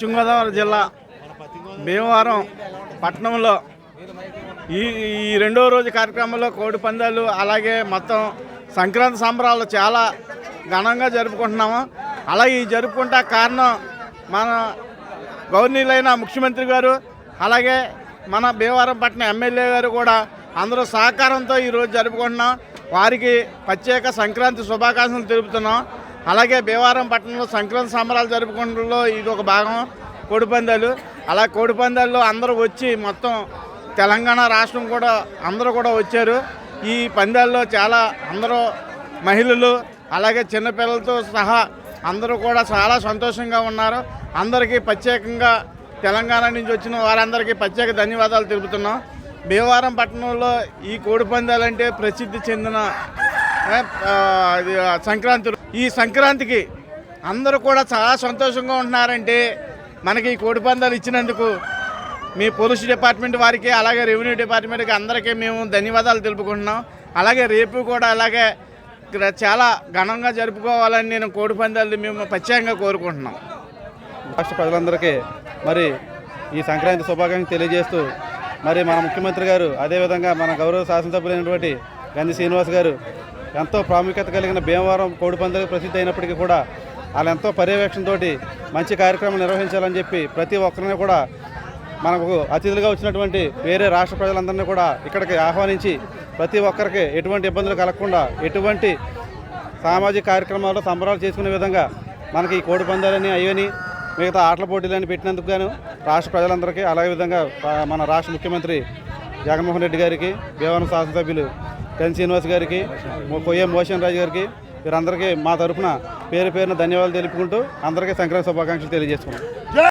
పశ్చిమగోదావరి జిల్లా. భీమవరం పట్టణంలో ఈ ఈ రెండో రోజు కార్యక్రమంలో కోడి పందాలు అలాగే మొత్తం సంక్రాంతి సంబరాలు చాలా ఘనంగా జరుపుకుంటున్నాము. అలాగే ఈ జరుపుకుంటా కారణం మన గవర్నీలైన ముఖ్యమంత్రి గారు అలాగే మన భీమవరం పట్టణ ఎమ్మెల్యే గారు కూడా అందరూ సహకారంతో ఈరోజు జరుపుకుంటున్నాం. వారికి ప్రత్యేక సంక్రాంతి శుభాకాంక్షలు తెలుపుతున్నాం. అలాగే భీమవరం పట్టణంలో సంక్రాంతి సంబరాలు జరుపుకుంటలో ఇది ఒక భాగం కోడిపందాలు. అలా కోడిపందాల్లో అందరూ వచ్చి మొత్తం తెలంగాణ రాష్ట్రం కూడా అందరూ కూడా వచ్చారు. ఈ పందాల్లో చాలా అందరూ మహిళలు అలాగే చిన్నపిల్లలతో సహా అందరూ కూడా చాలా సంతోషంగా ఉన్నారు. అందరికీ ప్రత్యేకంగా తెలంగాణ నుంచి వచ్చిన వారందరికీ ప్రత్యేక ధన్యవాదాలు తెలుపుతున్నాం. భీమవరం పట్టణంలో ఈ కోడి పందాలంటే ప్రసిద్ధి చెందిన సంక్రాంతి ఈ సంక్రాంతికి అందరూ కూడా చాలా సంతోషంగా ఉంటున్నారంటే మనకి ఈ కోడి పందాలు ఇచ్చినందుకు మీ పోలీస్ డిపార్ట్మెంట్ వారికి అలాగే రెవెన్యూ డిపార్ట్మెంట్కి అందరికీ మేము ధన్యవాదాలు తెలుపుకుంటున్నాం. అలాగే రేపు కూడా అలాగే చాలా ఘనంగా జరుపుకోవాలని నేను కోడి పందాలు మేము ప్రత్యేకంగా కోరుకుంటున్నాం. రాష్ట్ర ప్రజలందరికీ మరి ఈ సంక్రాంతి శుభాకాంక్షలు తెలియజేస్తూ మరి మన ముఖ్యమంత్రి గారు అదేవిధంగా మన గౌరవ శాసనసభ్యులైనటువంటి గంధి శ్రీనివాస్ గారు ఎంతో ప్రాముఖ్యత కలిగిన భీమవరం కోడి పందాలకు ప్రసిద్ధి అయినప్పటికీ కూడా వాళ్ళు ఎంతో పర్యవేక్షణతోటి మంచి కార్యక్రమం నిర్వహించాలని చెప్పి ప్రతి ఒక్కరిని కూడా మనకు అతిథులుగా వచ్చినటువంటి వేరే రాష్ట్ర ప్రజలందరినీ కూడా ఇక్కడికి ఆహ్వానించి ప్రతి ఒక్కరికి ఎటువంటి ఇబ్బందులు కలగకుండా ఎటువంటి సామాజిక కార్యక్రమాల్లో సంబరాలు చేసుకునే విధంగా మనకి ఈ కోడి పందాలని అయ్యని మిగతా ఆటల పోటీలని పెట్టినందుకు గాను రాష్ట్ర ప్రజలందరికీ అలాగే విధంగా మన రాష్ట్ర ముఖ్యమంత్రి జగన్మోహన్ రెడ్డి గారికి భీమవరం శాసనసభ్యులు టెన్ శ్రీనివాస్ గారికి మొ- కొయ్య మోషన్ రాజు గారికి వీరందరికీ మా తరఫున పేరు పేరున ధన్యవాదాలు తెలుపుకుంటూ అందరికీ సంక్రాంతి శుభాకాంక్షలు తెలియజేసుకున్నాం